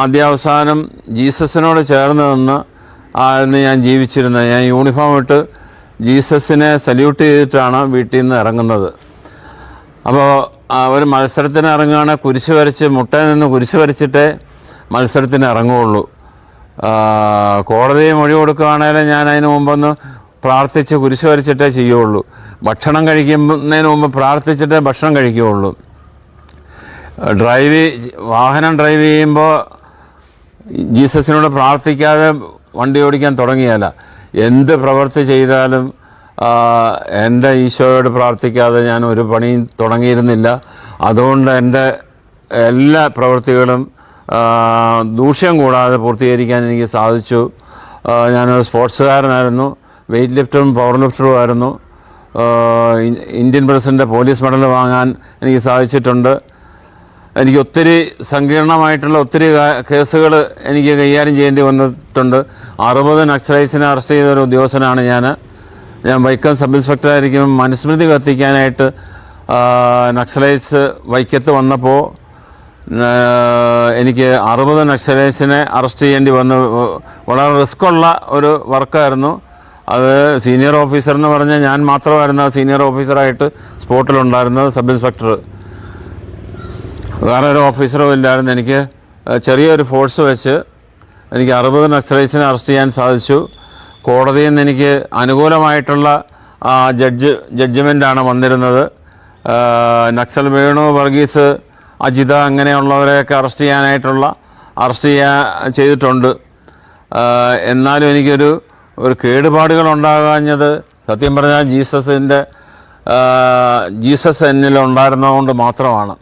ആദ്യാവസാനം ജീസസിനോട് ചേർന്ന് നിന്ന് ആയിരുന്നു ഞാൻ ജീവിച്ചിരുന്നത് ഞാൻ യൂണിഫോം ഇട്ട് ജീസസിനെ സല്യൂട്ട് ചെയ്തിട്ടാണ് വീട്ടിൽ നിന്ന് ഇറങ്ങുന്നത്. അപ്പോൾ ഒരു മത്സരത്തിന് ഇറങ്ങുകയാണെങ്കിൽ കുരിശ് വരച്ച് മുട്ടയിൽ നിന്ന് കുരിശ് വരച്ചിട്ടേ മത്സരത്തിന് ഇറങ്ങുകയുള്ളൂ. കോടതി മൊഴി കൊടുക്കുകയാണെങ്കിൽ ഞാൻ അതിന് മുമ്പൊന്ന് പ്രാർത്ഥിച്ച് കുരിശ് വരച്ചിട്ടേ ചെയ്യുള്ളൂ ഭക്ഷണം കഴിക്കുന്നതിന് മുമ്പ് പ്രാർത്ഥിച്ചിട്ടേ ഭക്ഷണം കഴിക്കുകയുള്ളൂ. ഡ്രൈവ് വാഹനം ഡ്രൈവ് ചെയ്യുമ്പോൾ ജീസസിനോട് പ്രാർത്ഥിക്കാതെ വണ്ടി ഓടിക്കാൻ തുടങ്ങിയല്ല എന്ത് പ്രവൃത്തി ചെയ്താലും എന്റെ ഈശോയോട് പ്രാർത്ഥിക്കാതെ ഞാൻ ഒരു പണിയും തുടങ്ങിയിരുന്നില്ല. അതുകൊണ്ട് എന്റെ എല്ലാ പ്രവൃത്തികളും ദൂഷ്യം കൂടാതെ പൂർത്തീകരിക്കാൻ എനിക്ക് സാധിച്ചു. ഞാനൊരു സ്പോർട്സുകാരനായിരുന്നു വെയ്റ്റ് ലിഫ്റ്ററും പവർ ലിഫ്റ്ററും ആയിരുന്നു ഇന്ത്യൻ പ്രസിഡന്റ് പോലീസ് മെഡൽ വാങ്ങാൻ എനിക്ക് സാധിച്ചിട്ടുണ്ട്. എനിക്ക് ഒത്തിരി സങ്കീർണമായിട്ടുള്ള ഒത്തിരി കേസുകൾ എനിക്ക് കൈകാര്യം ചെയ്യേണ്ടി വന്നിട്ടുണ്ട്. അറുപത് നക്സലൈസിനെ അറസ്റ്റ് ചെയ്ത ഒരു ഉദ്യോഗസ്ഥനാണ് ഞാൻ ഞാൻ വൈക്കം സബ് ഇൻസ്പെക്ടർ ആയിരിക്കും മനുസ്മൃതി കത്തിക്കാനായിട്ട് നക്സലൈറ്റ്സ് വൈക്കത്ത് വന്നപ്പോൾ എനിക്ക് അറുപത് നക്സലൈസിനെ അറസ്റ്റ് ചെയ്യേണ്ടി വന്നു വളരെ റിസ്ക്കുള്ള ഒരു വർക്കായിരുന്നു. അത് സീനിയർ ഓഫീസർ എന്ന് പറഞ്ഞാൽ ഞാൻ മാത്രമായിരുന്നു സീനിയർ ഓഫീസറായിട്ട് സ്പോട്ടിലുണ്ടായിരുന്നത് സബ് ഇൻസ്പെക്ടർ. വേറെ ഒരു ഓഫീസറും ഇല്ലായിരുന്നു. എനിക്ക് ചെറിയൊരു ഫോഴ്സ് വെച്ച് എനിക്ക് അറുപത് നക്സലൈസിനെ അറസ്റ്റ് ചെയ്യാൻ സാധിച്ചു. കോടതിയിൽ നിന്ന് എനിക്ക് അനുകൂലമായിട്ടുള്ള ജഡ്ജ് ജഡ്ജ്മെന്റാണ് വന്നിരുന്നത്. നക്സൽ വേണു വർഗീസ് അജിത അങ്ങനെയുള്ളവരെയൊക്കെ അറസ്റ്റ് ചെയ്യാനായിട്ടുള്ള അറസ്റ്റ് ചെയ്യാ ചെയ്തിട്ടുണ്ട്. എന്നാലും എനിക്കൊരു ഒരു കേടുപാടുകൾ ഉണ്ടാകാഞ്ഞത് സത്യം പറഞ്ഞാൽ ജീസസിന്റെ ജീസസ് എന്നിൽ ഉണ്ടായിരുന്നതുകൊണ്ട് മാത്രമാണ്.